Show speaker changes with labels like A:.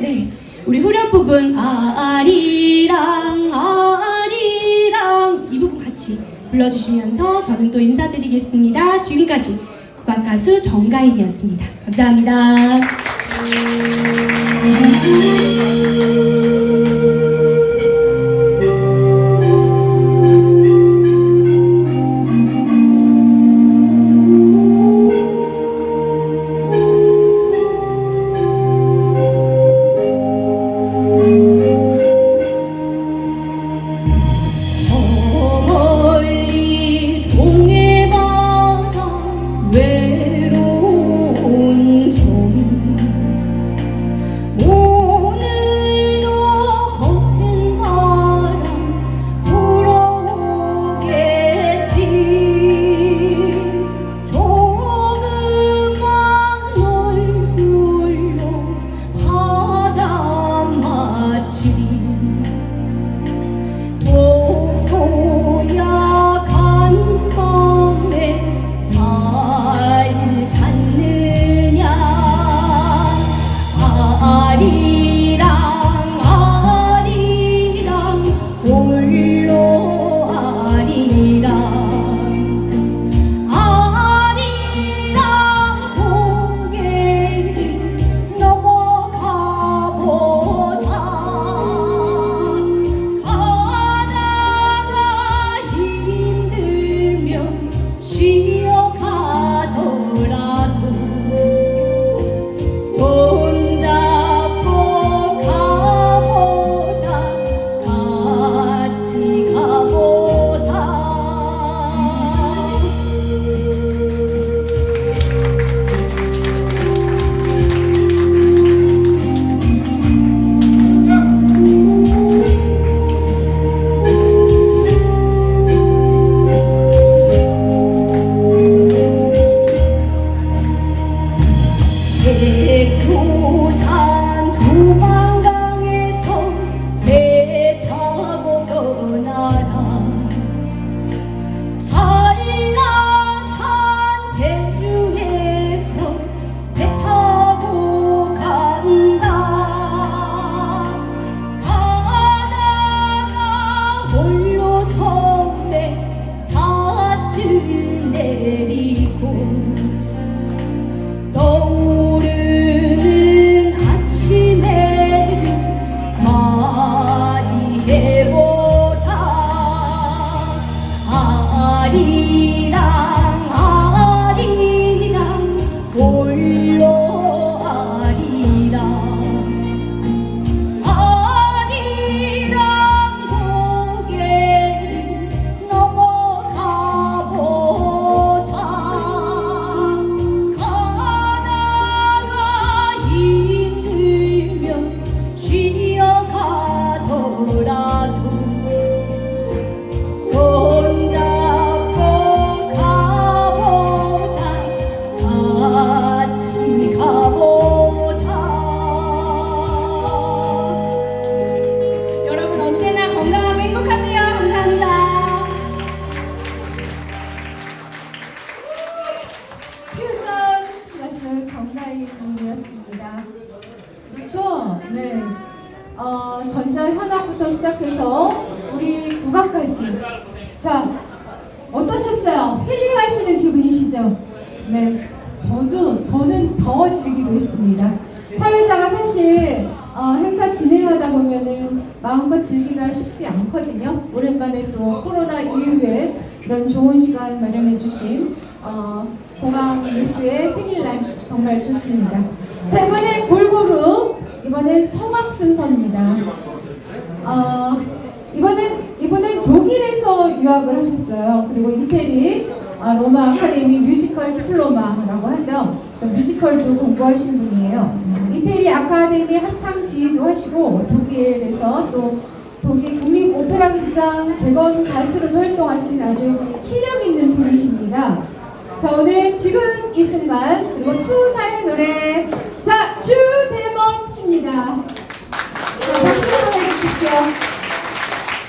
A: 네, 우리 후렴 부분 아리랑 아리랑 이 부분 같이 불러주시면서 저는 또 인사드리겠습니다. 지금까지 국악 가수 정가인이었습니다. 감사합니다. 아리 어,
B: 전자 현악부터 시작해서 우리 국악까지. 자, 어떠셨어요? 힐링하시는 기분이시죠? 네. 저도, 저는 더 즐기고 있습니다. 사회자가 사실 어, 행사 진행하다 보면은 마음껏 즐기기가 쉽지 않거든요. 오랜만에 또 코로나 이후에 이런 좋은 시간 마련해주신 어, 공항 뉴스의 생일날 정말 좋습니다. 자 이번엔 성악 순서입니다. 어, 이번엔 이번엔 독일에서 유학을 하셨어요. 그리고 이태리 아, 로마 아카데미 뮤지컬 디플로마라고 하죠. 또 뮤지컬도 공부하신 분이에요. 이태리 아카데미 합창 지휘도 하시고 독일에서 또 독일 국립 오페라 극장 객원 가수로도 활동하신 아주 실력 있는 분이십니다. 자 오늘 지금 이